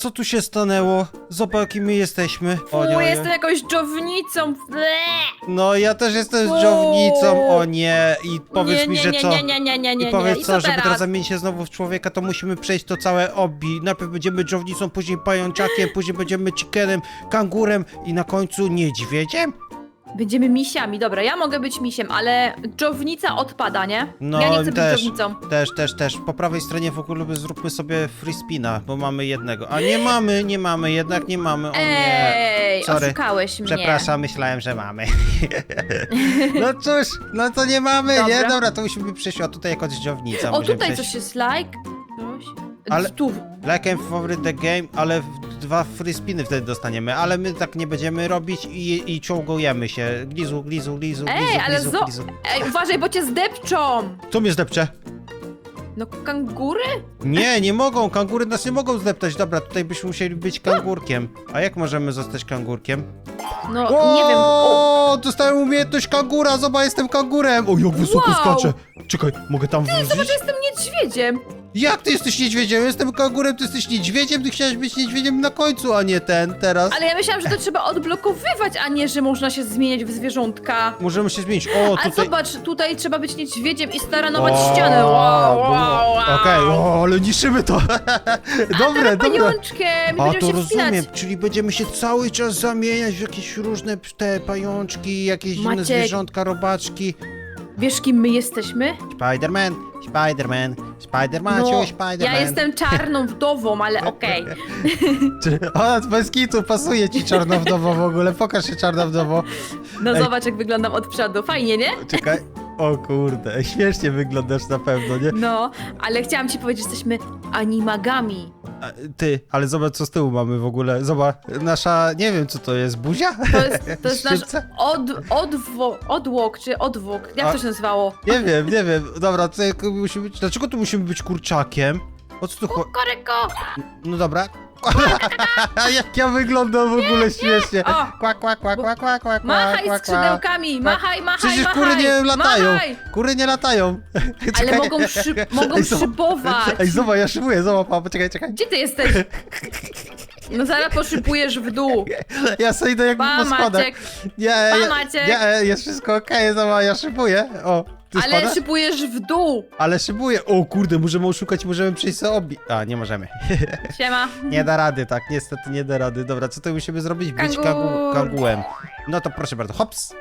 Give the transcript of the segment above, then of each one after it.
Co tu się stanęło? Zobacz, jaki my jesteśmy. O, nie, Fu, o, nie. jestem jakąś dżownicą. Ble. No, ja też jestem z dżownicą. O nie. I powiedz nie, mi, nie, że nie, co? nie, nie, nie, nie, nie, I powiedz nie. co, co żeby teraz teraz? zamienić się znowu w człowieka, to musimy przejść to całe obi. Najpierw będziemy dżownicą, później pajączakiem, później będziemy chickenem, kangurem i na końcu niedźwiedziem? Będziemy misiami, dobra, ja mogę być misiem, ale dżownica odpada, nie? No, ja nie chcę też. być dżownicą. Też, też, też. Po prawej stronie w ogóle zróbmy sobie free spina, bo mamy jednego. A nie mamy, nie mamy, jednak nie mamy. O nie. Ej, Sorry. oszukałeś mnie. Przepraszam, myślałem, że mamy. no cóż, no to nie mamy, nie? Dobra. Dobra, to musimy przejść, a tutaj jako dźwiownica O, możemy tutaj przejść. coś jest like. Coś. Ale- Tu. Like and favorite the game, ale w- dwa free spiny wtedy dostaniemy, ale my tak nie będziemy robić i, i czołgujemy się. Glizu, glizu, glizu, Ej, glizu, ale glizu, zo- glizu. Ej, uważaj, bo cię zdepczą. Co mnie zdepcze? No, kangury? Nie, nie mogą, kangury nas nie mogą zdeptać. Dobra, tutaj byśmy musieli być kangurkiem. A jak możemy zostać kangurkiem? No, nie wiem. O, O, dostałem umiejętność kangura, zobacz, jestem kangurem. O, jak wysoko Wow. skaczę. Czekaj, mogę tam zobacz, wrócić? jestem niedźwiedziem. Jak ty jesteś niedźwiedziem? Jestem kangurem, ty jesteś niedźwiedziem, ty chciałeś być niedźwiedziem na końcu, a nie ten, teraz. Ale ja myślałam, że to trzeba odblokowywać, a nie, że można się zmieniać w zwierzątka. Możemy się zmienić. O, A tutaj... zobacz, tutaj trzeba być niedźwiedziem i staranować O, ścianę. Wow, wow, wow. Okej, o, ale niszczymy to. dobre, dobre. pajączkiem A będziemy to się wspinać. rozumiem, czyli będziemy się cały czas zamieniać w jakieś różne te pajączki, jakieś Maciek. zwierzątka, robaczki. Wiesz, kim my jesteśmy? Spiderman, Spiderman, Spiderman, No, Spiderman. ja jestem czarną wdową, ale okej. Czy- O, bez kitu, pasuje ci czarnowdowo w ogóle, pokaż się czarnowdowo. No Ej. zobacz, jak wyglądam od przodu. Fajnie, nie? Czekaj. O kurde, śmiesznie wyglądasz na pewno, nie? No, ale chciałam ci powiedzieć, że jesteśmy animagami. A, Ty, ale zobacz co z tyłu mamy w ogóle. Zobacz, nasza, nie wiem co to jest, buzia? To jest, to jest nasz od, odwo, odłok, czy odwłok. Jak A- to się nazywało? Nie wiem, nie wiem. Dobra, to jak musimy być, dlaczego tu musimy być kurczakiem? O co tu chodzi? Koreko! No dobra. jak ja wyglądam w ogóle śmiesznie. O! Kła, kła, kła, kła, kła, kła, Machaj kła, kła. skrzydełkami! Machaj, machaj, Przecież machaj! kury nie latają. Machaj! Kury nie latają. Ale Czekaj. mogą, szyb, mogą Ej, zobacz. szybować. Ej, zobacz, ja szybuję, zobacz, pa, poczekaj, czekaj. Gdzie ty jesteś? No zaraz poszypujesz w dół. Ja sobie idę jakby Pa, po schodach. Maciek. Nie, Pa, nie, Maciek. nie, jest wszystko okej, zobacz, ja szybuję. O, ty Ale spadasz? szypujesz w dół. Ale szybuję. O kurde, możemy oszukać, możemy przejść sobie obi... A, nie możemy. Siema. Nie da rady, tak, niestety nie da rady. Dobra, co to musimy zrobić? Być Kangur. kangu, kangułem. No to proszę bardzo, hops.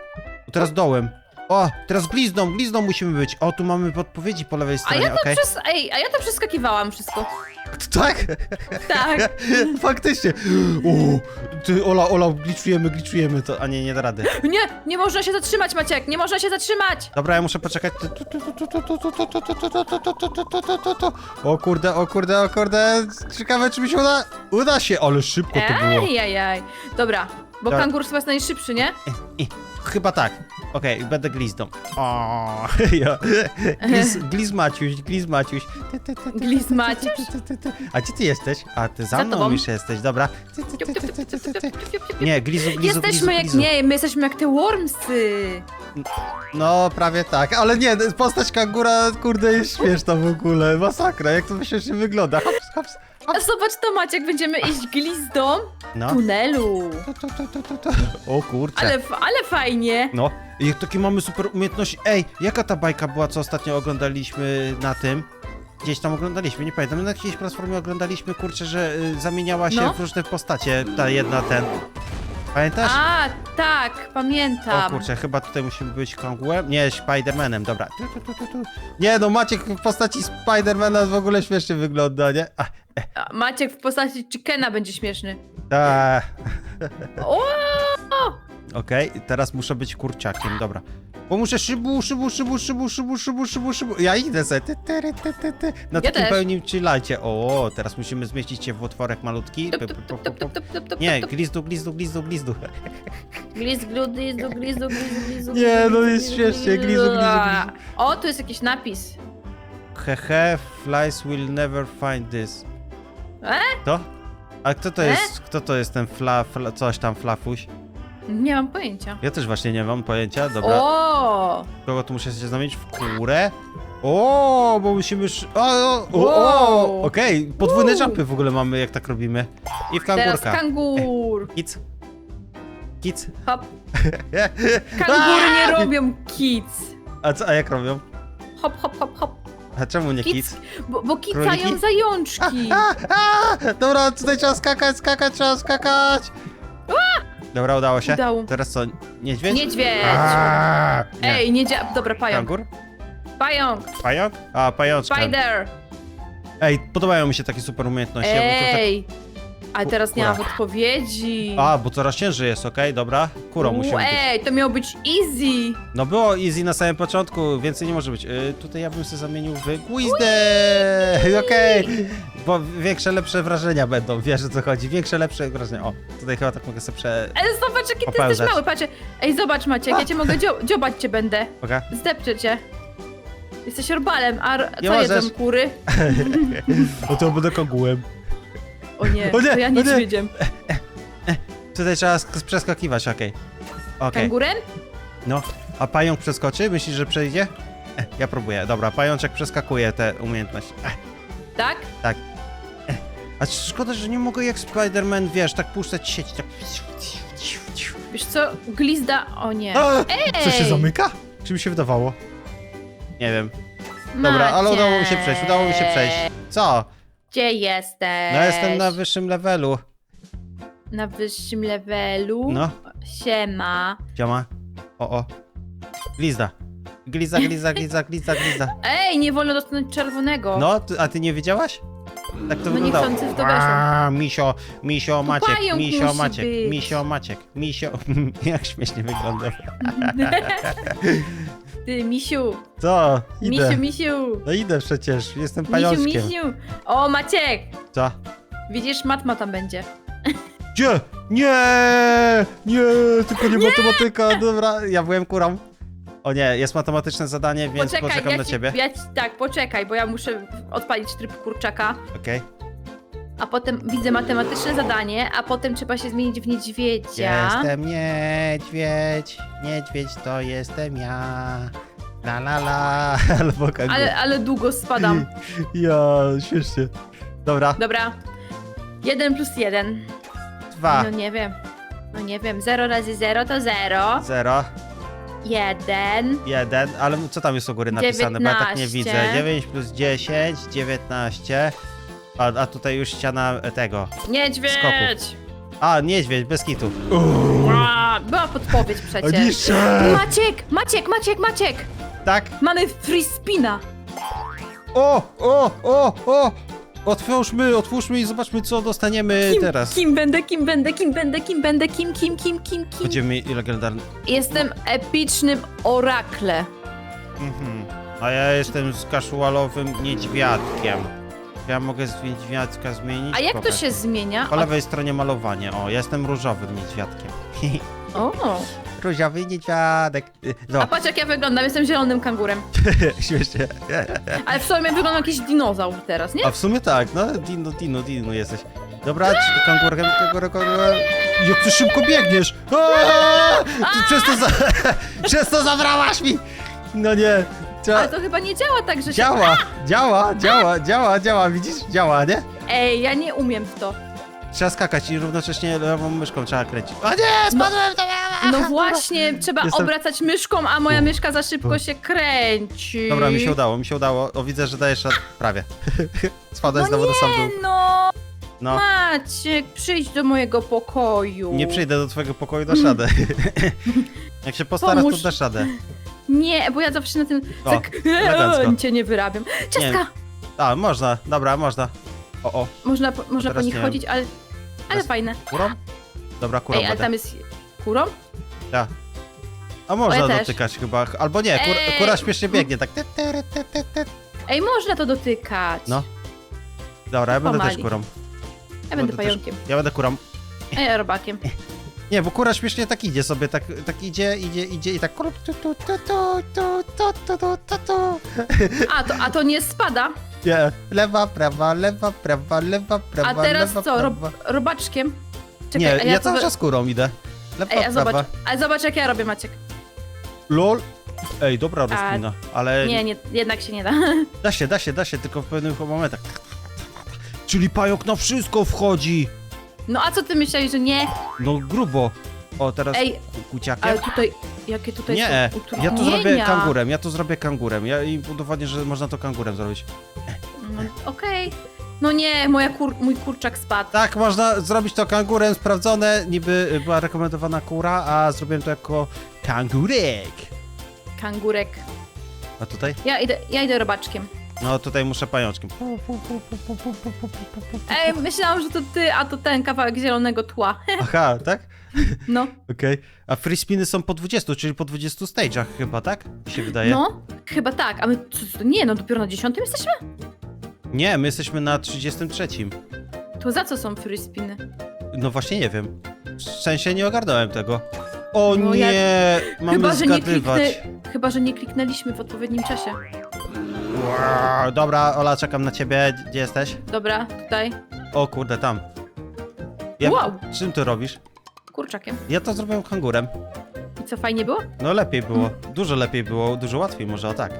Teraz dołem. O, teraz glizdą, glizdą musimy być. O, tu mamy podpowiedzi po lewej A stronie, ja to okej? przez... Ej, a ja to przeskakiwałam wszystko. Tak? Tak. Faktycznie. O, ty, Ola, Ola, gliczujemy, gliczujemy to. A nie, nie da rady. Nie, nie można się zatrzymać, Maciek, nie można się zatrzymać. Dobra, ja muszę poczekać. O kurde, o kurde, o kurde. Ciekawe, czy mi się uda. Uda się, ale szybko to było. Ej, ej, ej. Dobra, bo Dobra. kangur chyba jest najszybszy, nie? I, chyba tak. Okej, będę glizdą. O, ja. Gliz, gliz Maciuś, gliz Maciuś. Ty, ty, ty, ty, Gliz ty, ty, Maciuś? ty, ty, ty, ty. A gdzie ty jesteś? A ty za Za mną tobą. już jesteś, dobra. Ty, ty, ty, ty, ty, ty, ty, ty. Nie, glizu, glizu, Jesteśmy glizu, jak... glizu. Nie, my jesteśmy jak te wormsy. No, prawie tak, ale nie, postać kangura, kurde, jest śmieszna w ogóle, masakra, jak to śmiesznie wygląda. Hops, hops, A zobacz to, Maciek, będziemy iść glizdą No. tunelu. Tu, tu, tu, tu, tu, tu. O kurczę. Ale, f- ale fajnie. No, i takie mamy super umiejętności. Ej, jaka ta bajka była, co ostatnio oglądaliśmy na tym? Gdzieś tam oglądaliśmy, nie pamiętam. Na jakiejś platformie oglądaliśmy, kurczę, że y, zamieniała się No. w różne postacie, ta jedna, ten. Pamiętasz? A, tak, O pamiętam. kurczę, chyba tutaj musimy być kangułem. Nie, Spidermanem, dobra. Tu, tu, tu, tu, tu. Nie, no Maciek w postaci Spidermana w ogóle śmiesznie wygląda, nie? A, A Maciek w postaci chickena będzie śmieszny. a. O! Okej, teraz muszę być kurczakiem, dobra. Bo muszę szybu, szybu, szybu, szybu, szybu, szybu, szybu, szybu. Ja idę se. Ty, ty, ty, ty, ty. Na takim też. pełnym chillajcie. O, teraz musimy zmieścić się w otworek malutki. Tup, Pu, tup, pu, tup, pu, tup, pu, tup, pu. tup, tup, tup, Nie, tup, glizdu, glizdu, glizdu, glizdu. Glu, glizdu, glizdu, glizdu, glizdu, Nie, no jest śmiesznie, glizdu, glizdu, glizdu. O, tu jest jakiś napis. Hehe, flies will never find this. E? To? A kto to E? jest, kto to jest ten fla, fla coś tam, flafuś? Nie mam pojęcia. Ja też właśnie nie mam pojęcia, dobra. O! Kogo tu muszę się zamienić? W kurę? O, bo musimy... sz- O, o, o, o, Wow. okej, podwójne Wow. jumpy w ogóle mamy, jak tak robimy. I w Teraz kangurka. kangur. Kic. Kic. Hop. Kangury nie robią kic. A co, a jak robią? Hop, hop, hop, hop. A czemu nie Kic. kic? Bo, bo kicają Króliki? zajączki. A, a, dobra, tutaj trzeba skakać, skakać, trzeba skakać. Dobra, udało się. Udało. Teraz co, niedźwiedź? Niedźwiedź. Nie. Ej, nie dzia... Dobra, pająk. Kangur? Pająk. Pająk? A, pajączka. Spider. Ej, podobają mi się takie super umiejętności. ja bym to Ej. Ale teraz nie Kura. mam odpowiedzi. A, bo coraz ciężej jest, okej, dobra. Kurą musimy być. Ej, to miało być easy. No było easy na samym początku, więcej nie może być. Y, tutaj ja bym się zamienił w gwizdę! Okej, bo większe, lepsze wrażenia będą, wiesz o co chodzi, większe, lepsze wrażenia. O, tutaj chyba tak mogę sobie prze... Ej, zobacz, jaki ty jesteś mały, patrzcie. Ej, zobacz Maciek, ja cię mogę dzio dziobać cię będę. Mogę? Zdepczę cię. Jesteś orbalem, a r- Nie co możesz. jedzą kury? O, to będę kogułem. O nie, O nie, to ja o nie. niedźwiedziem. Tutaj trzeba sk- przeskakiwać, okej. Okej, Kangurem? no. A pająk przeskoczy? Myślisz, że przejdzie? Eh, Ja próbuję. Dobra, pajączek przeskakuje te umiejętności. Eh, Tak? A szkoda, że nie mogę jak Spider-Man, wiesz, tak puszczać sieć, tak... Wiesz co, glizda... O nie. A, Ej! Co się zamyka? Czy mi się wydawało? Nie wiem. Dobra, ale udało mi się przejść, udało mi się przejść. Co? Gdzie jesteś? No jestem na wyższym levelu. Na wyższym levelu. No, Siema. zioma. O, o. Glizda. Gliza, gliza, gliza, gliza, gliza. Ej, nie wolno dotknąć czerwonego. No, ty, a ty nie wiedziałaś? Tak to No wyglądało. niechcący w to weszłam. A, Misio, Misio, Maciek, pająk Misio, musi Maciek, być. Misio, Maciek, Misio. Jak śmiesznie wygląda. Ty, misiu. Co? Idę. Misiu, misiu. No idę przecież, jestem Misiu, pajączkiem. misiu. O, Maciek. Co? Widzisz, matma tam będzie. Gdzie? Nie! Nie! Tylko nie, matematyka, dobra. Ja byłem kurą. O nie, jest matematyczne zadanie, więc poczekam ja na ci, ciebie. Ja ci, tak, poczekaj, bo ja muszę odpalić tryb kurczaka. Okej. A potem widzę matematyczne zadanie, a potem trzeba się zmienić w niedźwiedzia. Jestem niedźwiedź, niedźwiedź to jestem ja. La la la, albo kangur. Ale, ale długo spadam. Ja, śmiesznie. Dobra, Dobra. Jeden plus jeden. dwa, No nie wiem. No nie wiem. 0 razy 0 to 0. zero, 1. jeden, ale co tam jest u góry napisane, bo ja tak nie 19. widzę. 9 plus 10, 19. A, a tutaj już ściana tego. Niedźwiedź! A, niedźwiedź, bez kitu. Ła, Była podpowiedź przecież. Niszczę! Maciek, Maciek, Maciek, Maciek! Tak? Mamy free spina. O, o, o, o! Otwórzmy, otwórzmy i zobaczmy, co dostaniemy Kim, teraz. kim będę, kim będę, kim będę, kim będę, kim, kim, kim, kim, kim. Będziemy mieli legendarny. Jestem epycznym orakle. Mhm. A ja jestem z kaszłalowym niedźwiadkiem. Ja mogę z niedźwiadka zmienić? A jak to Pokaż. się zmienia? Po lewej stronie malowanie. O, ja jestem różowym niedźwiadkiem. O. Różowy niedźwiadek. Y, No, A patrz jak ja wyglądam, jestem zielonym kangurem. śmiesznie. Ale w sumie wyglądam jak jakiś dinozaur teraz, nie? A w sumie tak, no, dino, dino, dino jesteś. Dobra, czy- kangurem, kangurem, kangurem. Jak ty szybko biegniesz! Aaaa! Ty Przez to, za... Przez to zabrałaś mi! No nie. Trzeba... Ale to chyba nie działa tak, że się... Działa, działa, działa, działa, działa, widzisz? Działa, nie? Ej, ja nie umiem w to. Trzeba skakać i równocześnie lewą myszką trzeba kręcić. O nie, spadłem to No właśnie, trzeba Jestem- obracać myszką, a moja myszka za szybko się kręci. Dobra, mi się udało, mi się udało. O, widzę, że dajesz rad... prawie. Spadłeś No znowu do sam dół. nie no! No, Maciek, przyjdź do mojego pokoju. nie przyjdę do twojego pokoju, dasz radę. Jak się postarasz, Pomóż. to dasz radę. Nie, bo ja zawsze na tym... O, tak, elegancko. cię nie wyrabiam. Ciastka! A, można, dobra, można. O, o, Można, po- można po Teraz nich nie chodzić, ale... Ale Teraz- fajne. kurą? Dobra, kurą Ej, ale będę. tam jest... Kurą? Ja. A można też. dotykać chyba, albo nie, kur, Ej. kura śmiesznie biegnie, tak. Ty, ty, ty, ty, ty. Ej, można to dotykać. No. Dobra, ja będę Pomali. też kurą. Ja będę też- pająkiem. Ja będę kurą. A ja robakiem. Nie, bo kura śmiesznie tak idzie sobie, tak, tak idzie, idzie, idzie i tak... A to, a to nie spada. Nie, lewa, prawa, lewa, prawa, lewa, prawa, A teraz lewa, co, prawa. robaczkiem? Czekaj, Nie, ja, cały czas kurą idę. Lewa, Ej, a zobacz, prawa. zobacz jak ja robię, Maciek. LOL. Ej, dobra rozkmina, ale... Nie, nie, jednak się nie da. Da się, da się, da się, tylko w pewnych momentach. Czyli pająk na wszystko wchodzi! No a co ty myślałeś, że nie? No grubo. O, teraz Ej, ku- kuciakiem. ale tutaj, jakie tutaj Nie, są ja to zrobię utrudnienia. kangurem, ja to zrobię kangurem. Ja im udowodnię, że można to kangurem zrobić. No, Okej. No nie, moja kur, mój kurczak spadł. Tak, można zrobić to kangurem, sprawdzone. Niby była rekomendowana kura, a zrobiłem to jako kangurek. Kangurek. A tutaj? Ja idę, ja idę robaczkiem. No tutaj muszę pajączkiem. Ej, myślałam, że to ty, a to ten kawałek zielonego tła. Aha, tak? No, Okej. A free spiny są po 20, czyli po 20 stage'ach chyba, tak? Mi się wydaje. no, chyba tak. A my, co, co, nie, no dopiero na dziesiątym jesteśmy? Nie, my jesteśmy na 33. To za co są free spiny? No właśnie nie wiem. W sensie nie ogarnąłem tego. O No nie! ja- Mamy chyba, że nie zgadywać. kliknę, chyba, że nie kliknęliśmy w odpowiednim czasie. Wow, Dobra, Ola, czekam na ciebie. Gdzie jesteś? Dobra, tutaj. O kurde, tam. Ja, Wow. Czym ty robisz? Kurczakiem. Ja to zrobiłem kangurem. I co, fajnie było? No lepiej było. Dużo lepiej było, dużo łatwiej może o tak.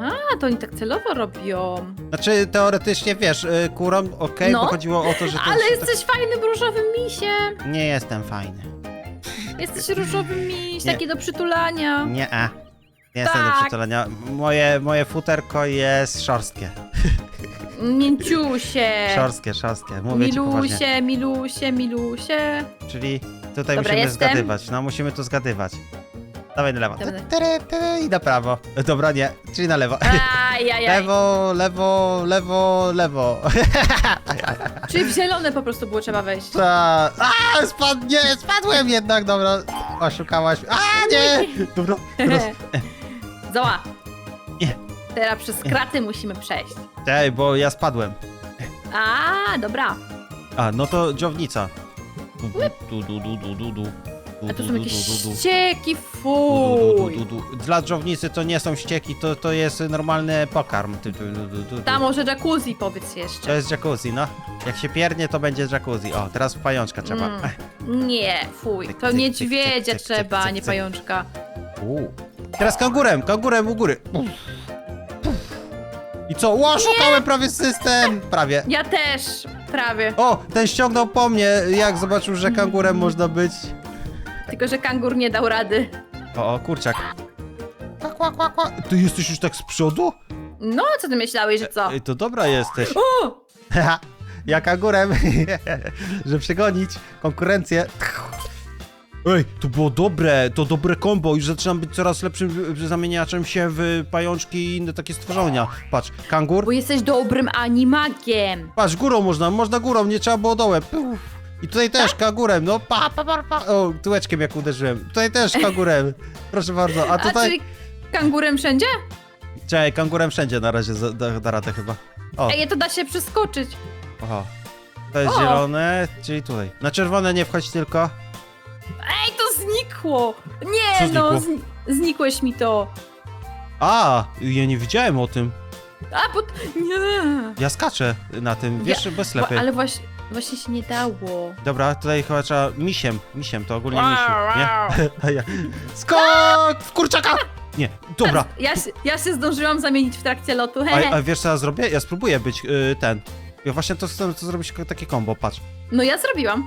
A, to oni tak celowo robią. Znaczy teoretycznie wiesz, y, kurą okej, No. bo chodziło o to, że to Ale się jesteś fajnym różowym misiem. tak... Nie jestem fajny. Jesteś różowym miś, Nie. taki do przytulania. Nie, a. Nie jestem do Tak. przytulenia. Moje, moje futerko jest szorstkie. Mięciusie. Szorstkie, szorstkie. Mówię ci poważnie. Milusie, milusie, milusie. Czyli tutaj Dobra, musimy jestem. zgadywać. No musimy tu zgadywać. Dawaj na lewo. Dobra. Tyry, tyry, I na prawo. Dobra, nie. Czyli na lewo. Ajajaj. Lewo, lewo, lewo, lewo. Czyli w zielone po prostu było trzeba wejść. Ta- A, spadł, nie, spadłem jednak, dobra. Oszukałaś. A, nie! Dobra, teraz. Zoła. Nie. Teraz przez kraty musimy przejść. Ej, bo ja spadłem. A, dobra. A, no to dziownica. Du, du, du, du, du, du. Du, A tu du, są du, jakieś du, du. ścieki, Du, du, du, fuj. du, du. Dla dżownicy to nie są ścieki, to, to jest normalny pokarm. Du, du, du, du, du. Tam może jacuzzi powiedz To jeszcze. jest jacuzzi, no. Jak się piernie, to będzie jacuzzi. O, teraz pajączka trzeba. Mm. Nie, fuj. Cyk, To cyk, niedźwiedzia cyk, cyk, cyk, trzeba, cyk, nie cyk. pajączka. U. Teraz kangurem, kangurem u góry. I co? Ło, szukałem prawie system! Prawie. Ja też, prawie. O, ten ściągnął po mnie, jak zobaczył, że kangurem można być. Tylko, że kangur nie dał rady. O, o, kurczak. Kwa, kwa, kwa, kwa. Ty jesteś już tak z przodu? No, co ty myślałeś, że co? Ej, to dobra jesteś. O! Haha, ja kangurem, że przegonić konkurencję. Ej, to było dobre, to dobre kombo. Już zaczynam być coraz lepszym zamieniaczem się w pajączki i inne takie stworzenia. Patrz, kangur. Bo jesteś dobrym animagiem. Patrz, górą można, można górą, nie trzeba było dołem. I tutaj też Tak? kangurem, no pa, pa, pa, pa. O, tyłeczkiem jak uderzyłem. Tutaj też kangurem. Proszę bardzo, a A tutaj... czyli kangurem wszędzie? Czekaj, kangurem wszędzie na razie za- da, da radę chyba. O, Ej, to da się przeskoczyć. oho. To jest O. zielone, czyli tutaj. Na czerwone nie wchodź tylko. Znikło! Co Nie, no, znikło? zni znikłeś mi to. A, ja nie widziałem o tym. A, bo... Nie. Ja skaczę na tym, wiesz, bez Bo, ślepy. ale właśnie, właśnie się nie dało. Dobra, tutaj chyba trzeba misiem, misiem, to ogólnie Wow, misiu, nie? wow. A ja... Skok w kurczaka! Nie, dobra. Ja się, ja się zdążyłam zamienić w trakcie lotu. A, a wiesz co ja zrobię? Ja spróbuję być y, ten. Ja właśnie to chcę to zrobić ko- takie kombo, patrz. No ja zrobiłam.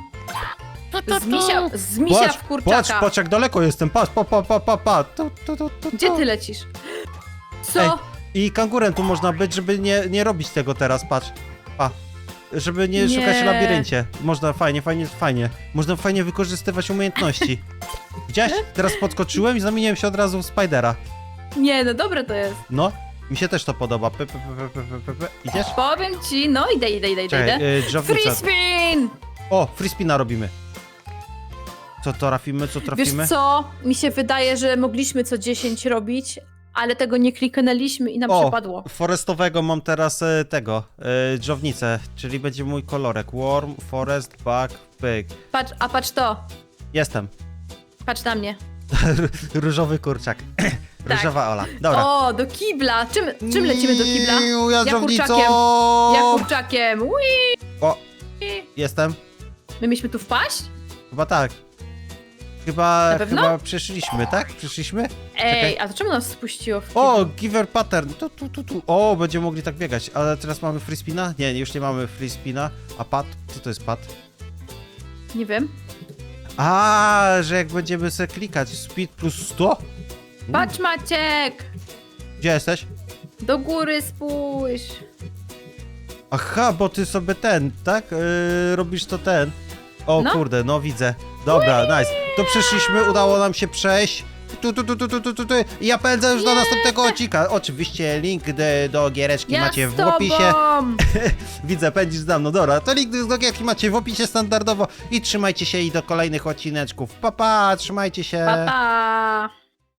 Z misia, z misia Patrz, w kurczaka. patrz, patrz jak daleko jestem, patrz, pa, pa, pa, pa, pa. Tu, tu, tu, tu, Gdzie tu. ty lecisz? Co? Ej. I kangurem tu można być, żeby nie, nie robić tego teraz, patrz. Pa. Żeby nie, Nie. szukać w labiryncie. Można fajnie, fajnie, fajnie. Można fajnie wykorzystywać umiejętności. Widziałeś? Teraz podskoczyłem i zamieniłem się od razu w Spidera. Nie, no dobre to jest. No, mi się też to podoba. Py, py, py, py, py, py, py. Idziesz? Powiem ci, no idę, idę, idę, idę. Czekaj, idę. y, dżownica. Free spin! O, free spina robimy. Co to trafimy, co trafimy? Wiesz co? Mi się wydaje, że mogliśmy co 10 robić, ale tego nie kliknęliśmy i nam O, przepadło. forestowego mam teraz e, tego, e, dżownicę, czyli będzie mój kolorek. Worm, forest, bug, pyk. Patrz, a patrz to. Jestem. Patrz na mnie. Różowy kurczak. Różowa Ola. Dobra. O, do kibla. Czym, czym lecimy do kibla? Niu, Ja Ja dżownicą! kurczakiem. Ja kurczakiem. Ui! O, jestem. My mieliśmy tu wpaść? Chyba tak. Chyba, Na pewno? chyba przeszliśmy, tak? Przeszliśmy? Ej, a to czemu nas spuściło w O, giver pattern. Tu, tu, tu, tu. O, będziemy mogli tak biegać. Ale teraz mamy free spina? Nie, już nie mamy free spina. A pad? Co to jest pad? Nie wiem. A, że jak będziemy se klikać speed plus 100? Patrz Maciek! Gdzie jesteś? Do góry spójrz. Aha, bo ty sobie ten, tak? Yy, robisz to ten. O No. kurde, no widzę. Dobra, nice. To przeszliśmy, udało nam się przejść. Tu, tu, tu, tu, tu, tu, tu, tu. I ja pędzę już do następnego odcinka. Oczywiście link do, do giereczki Ja macie z w opisie. Widzę, pędzisz za mną. Dobra, to link do gierki macie w opisie standardowo. I trzymajcie się i do kolejnych odcineczków. Pa, pa, trzymajcie się. Pa, pa.